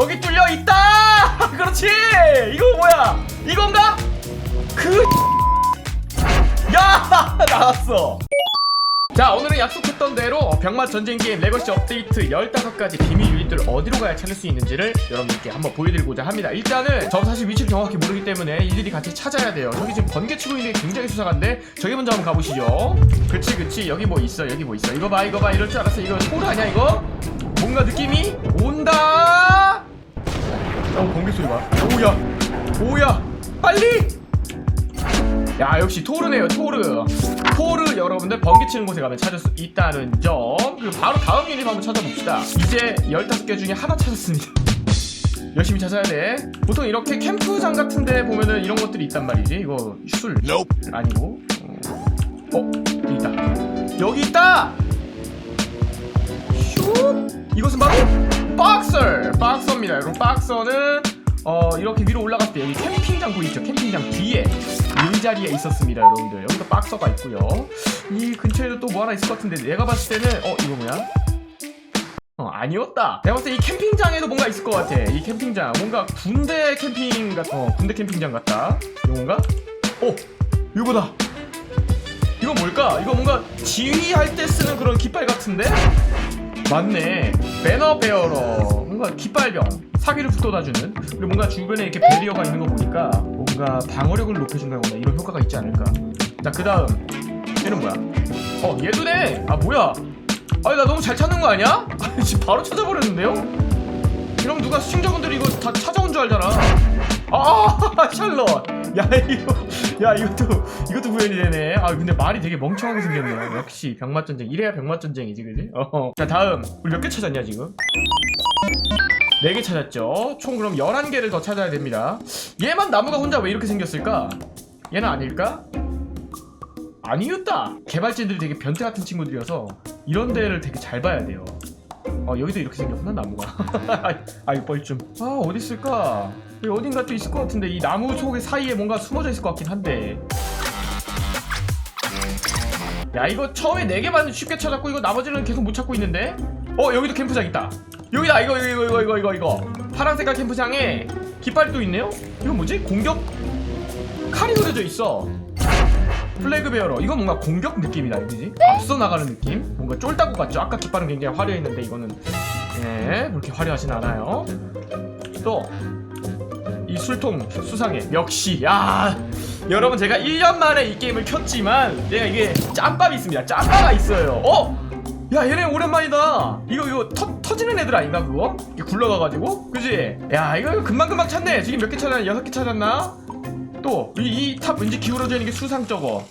여기 뚫려 있다! 그렇지! 이거 뭐야? 이건가? 그 야 나왔어. 자 오늘은 약속했던 대로 병맛 전쟁 게임 레거시 업데이트 15가지 비밀 유닛들을 어디로 가야 찾을 수 있는지를 여러분께 한번 보여드리고자 합니다. 일단은 저 사실 위치를 정확히 모르기 때문에 이들이 같이 찾아야 돼요. 저기 지금 번개 치고 있는 게 굉장히 수상한데 저기 먼저 한번 가보시죠. 그치 그치. 여기 뭐 있어 여기 뭐 있어. 이거 봐 이거 봐. 이럴 줄 알았어. 이거 토르 아니야 이거? 뭔가 느낌이 온다 어 번개 소리 봐. 오야 오야 빨리! 야 역시 토르네요 토르. 토르 여러분들 번개 치는 곳에 가면 찾을 수 있다는 점. 그리고 바로 다음 유닛 한번 찾아봅시다. 이제 15개 중에 하나 찾았습니다. 열심히 찾아야 돼. 보통 이렇게 캠프장 같은 데 보면은 이런 것들이 있단 말이지. 이거 술 아니고. 어, 어 여기 있다. 여기 있다! 슉 이것은 바로 박서 박서입니다. 여러분 박서는 어 이렇게 위로 올라갔을 때 여기 캠핑장 보이죠. 캠핑장 뒤에 이 자리에 있었습니다 여러분들. 여기도 박서가 있고요. 이 근처에도 또 뭐 하나 있을 것 같은데 내가 봤을 때는 어 이거 뭐야? 어 아니었다. 내가 봤을 때 이 캠핑장에도 뭔가 있을 것 같아. 이 캠핑장. 뭔가 군대 캠핑 같 어, 군대 캠핑장 같다. 이건가? 어 이거다. 이거 뭘까? 이거 뭔가 지휘할 때 쓰는 그런 깃발 같은데 맞네. 배너 베어러. 뭔가 깃발병 사기를 북돋아주는. 그리고 뭔가 주변에 이렇게 베리어가 있는 거 보니까 뭔가 방어력을 높여준다거나 이런 효과가 있지 않을까. 자그 다음. 얘는 뭐야? 어 얘도네! 아 뭐야? 아니 나 너무 잘 찾는 거 아니야? 아니 바로 찾아버렸는데요? 이러면 누가 시청자분들이 이거 다 찾아온 줄 알잖아. 아 샬럿 야 이거 야 이것도 이것도 구현이 되네 아 근데 말이 되게 멍청하게 생겼네요 역시 병맛 전쟁 이래야 병맛 전쟁이지 그지? 어 자 다음 우리 몇 개 찾았냐 지금? 4개 찾았죠 총 그럼 11개를 더 찾아야 됩니다 얘만 나무가 혼자 왜 이렇게 생겼을까? 얘는 아닐까? 아니었다 개발진들이 되게 변태 같은 친구들이어서 이런 데를 되게 잘 봐야 돼요 어 여기도 이렇게 생겼구나 나무가. 아이 뻘쭘. 아 어디 있을까? 여기 어딘가 또 있을 것 같은데 이 나무 속에 사이에 뭔가 숨어져 있을 것 같긴 한데. 야 이거 처음에 4개만 쉽게 찾았고 이거 나머지는 계속 못 찾고 있는데? 어 여기도 캠프장 있다. 여기다 이거 이거 이거 이거 이거 이거. 파란 색깔 캠프장에 깃발이 또 있네요? 이건 뭐지? 공격 칼이 그려져 있어 플래그 베어러 이건 뭔가 공격 느낌이다 그지? 앞서 나가는 느낌? 뭔가 쫄다구 같죠? 아까 깃발은 굉장히 화려했는데 이거는 예 그렇게 화려하진 않아요 또 이 술통 수상해 역시 야 여러분 제가 1년 만에 이 게임을 켰지만 내가 이게 짬밥이 있습니다 짬바가 있어요 어? 야 얘네 오랜만이다 이거 이거 터, 터지는 애들 아닌가 그거? 이게 굴러가가지고 그지? 야 이거 금방금방 찾네 지금 몇 개 찾았나? 여섯 개 찾았나? 또 이 탑 왠지 기울어져 있는 게 수상 저거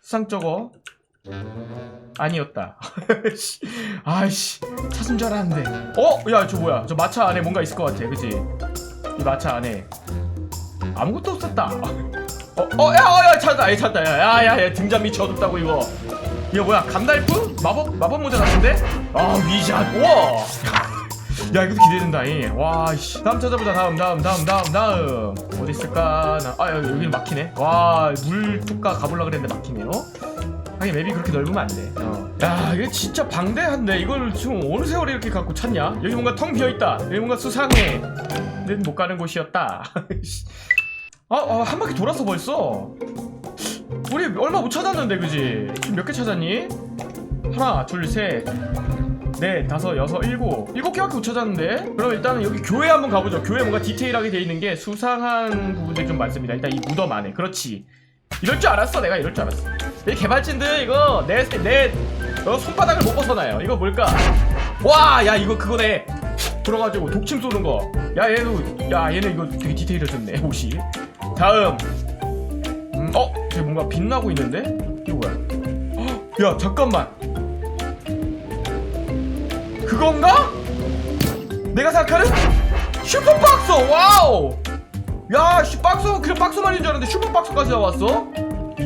수상 저거 아니었다 씨, 아이씨 찾은 줄 알았는데 어? 야 저 뭐야 저 마차 안에 뭔가 있을 것 같아 그지? 이 마차 안에 아무것도 없었다 어? 어? 야! 어, 야! 찾았다! 야, 찾았다! 야! 야! 야! 야 등잔 밑이 어둡다고 이거 이거 뭐야 감달프? 마법? 마법 모자 같은데? 아 위샷 우와 야 이것도 기대된다 이. 와 씨. 다음 찾아보자. 다음 다음 다음 다음 다음. 어디 있을까? 나, 아 여기, 여기는 막히네. 와 물뚝가 가볼라 그랬는데 막히네요. 하긴 맵이 그렇게 넓으면 안돼. 어. 야 이게 진짜 방대한데. 이걸 지금 어느 세월에 이렇게 갖고 찾냐? 여기 뭔가 텅 비어있다. 여기 뭔가 수상해. nên 못 가는 곳이었다. 아, 아, 한 바퀴 돌았어 벌써. 우리 얼마 못 찾았는데 그지? 지금 몇 개 찾았니? 하나 둘셋 넷, 다섯, 여섯, 일곱. 일곱 개밖에 못 찾았는데? 그럼 일단은 여기 교회 한번 가보죠. 교회 뭔가 디테일하게 돼 있는 게 수상한 부분들이 좀 많습니다. 일단 이 무덤 안에. 그렇지. 이럴 줄 알았어 내가. 이럴 줄 알았어. 이 개발진들 이거 내내 어, 손바닥을 못 벗어나요. 이거 뭘까? 와 야 이거 그거네. 들어가지고 독침 쏘는 거야 얘도 야 얘는 이거 되게 디테일해졌네 옷이. 다음. 음, 어? 저기 뭔가 빛나고 있는데? 이거 뭐야? 헉, 야 잠깐만 그건가? 내가 생각하는 슈퍼박서 와우! 야 씨, 박서 그냥 박서만인 줄 알았는데 슈퍼박서까지 나왔어?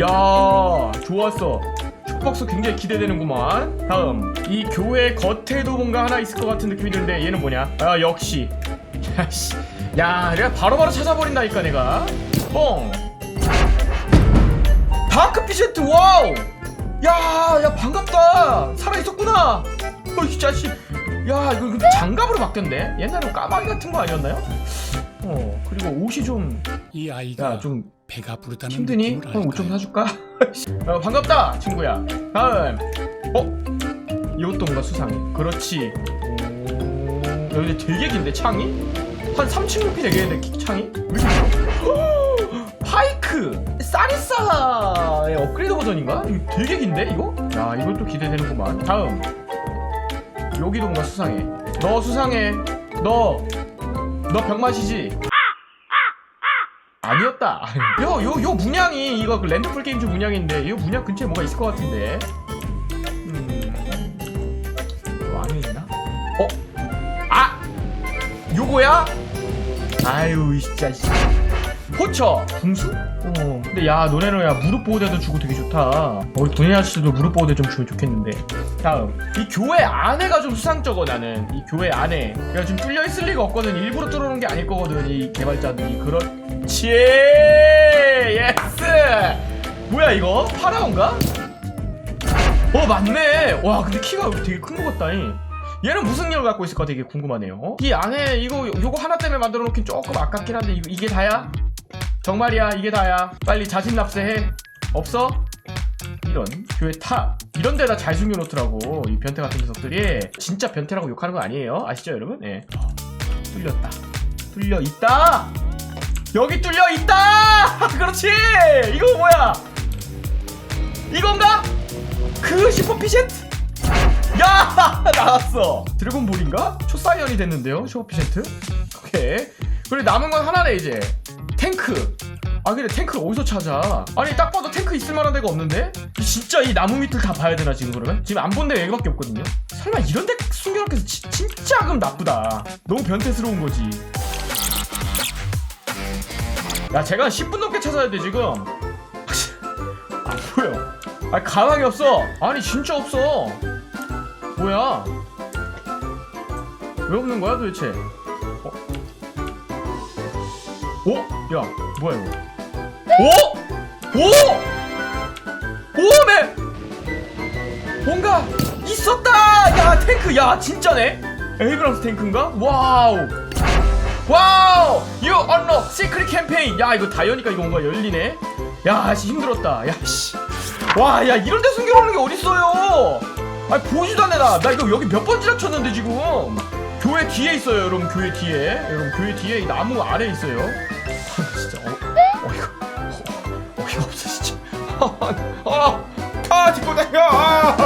야 좋았어. 슈퍼박서 굉장히 기대되는구만. 다음 이 교회 겉에도 뭔가 하나 있을 것 같은 느낌이 드는데 얘는 뭐냐? 아 역시. 야씨. 야 내가 바로바로 찾아버린다니까 내가. 뻥 다크 피제트 와우! 야, 야 반갑다. 살아 있었구나. 어이 자식. 야 이거 근데 장갑으로 바뀌었네 옛날에 까마귀 같은 거 아니었나요? 어 그리고 옷이 좀 이 아이가 야, 좀 배가 부르다는 힘드니? 느낌을 형 옷좀 알까요? 사줄까? 어, 반갑다 친구야 다음 어? 이것도 뭔가 수상해 그렇지 오 여기 되게 긴데 창이? 한 3층 높이 되겠는데 키- 창이? 왜 이렇게 길어? 파이크 사리사의 업그레이드 버전인가? 이거 되게 긴데 이거? 야 이것도 기대되는구만 다음 여기도 뭔가 수상해 너 수상해 너 너 병 마시지? 아니었다. 요, 요, 요 문양이 이거 그 랜드풀 게임즈 문양인데 이 문양 근처에 뭐가 있을 것 같은데. 음. 요 안에 있나? 어? 아! 요거야? 아유, 이 진짜. 씨. 포처 분수? 어. 근데 야, 너네는 야 무릎 보호대도 주고 되게 좋다. 우리 돈이 아저씨도 무릎 보호대 좀 주면 좋겠는데. 다음. 이 교회 안에가 좀 수상쩍어 나는. 이 교회 안에. 야, 지금 뚫려 있을 리가 없거든. 일부러 뚫어놓은 게 아닐 거거든. 이 개발자들이 그런. 치 예스 뭐야 이거 파라온가? 어 맞네 와 근데 키가 되게 큰것 같다 이. 얘는 무슨 일을 갖고 있을까 되게 궁금하네요 어? 이 안에 이거 요거 하나 때문에 만들어 놓긴 조금 아깝긴 한데 이게 다야? 정말이야 이게 다야. 빨리 자진 납세해. 없어? 이런 교회 탑 이런 데다 잘 숨겨놓더라고 이 변태 같은 녀석들이. 진짜 변태라고 욕하는 거 아니에요? 아시죠 여러분? 예. 뚫렸다. 뚫려 있다! 여기 뚫려 있다! 그렇지! 이거 뭐야? 이건가? 그 슈퍼피센트? 야! 나왔어. 드래곤볼인가? 초사이언이 됐는데요 슈퍼피센트? 오케이. 그리고 남은 건 하나네 이제 탱크. 아 근데 탱크를 어디서 찾아? 아니 딱 봐도 탱크 있을 만한 데가 없는데? 이 진짜 이 나무 밑을 다 봐야 되나 지금 그러면? 지금 안 본 데가 여기밖에 없거든요? 설마 이런 데 숨겨놓고 지, 진짜 그럼 나쁘다. 너무 변태스러운 거지. 야 제가 10분 넘게 찾아야 돼 지금. 안 보여. 아 가망이 없어. 아니 진짜 없어. 뭐야? 왜 없는 거야 도대체? 어? 오? 야 뭐야 이거 오? 오? 오메 뭔가 있었다 야 탱크 야 진짜네 에이브람스 탱크인가? 와우 와우! You unlock secret campaign! 야, 이거 다 여니까 이거 뭔가 열리네? 야, 씨, 힘들었다. 야, 씨. 와, 야, 이런 데 숨겨놓는 게 어딨어요! 아니, 보지도 않네, 나. 나 이거 여기 몇 번 지나쳤는데, 지금. 교회 뒤에 있어요, 여러분, 교회 뒤에. 여러분, 교회 뒤에 이 나무 아래에 있어요. 아, 나 진짜, 어, 어이가, 어, 어이가 없어, 진짜. 어, 아, 뒷고 다녀! 아,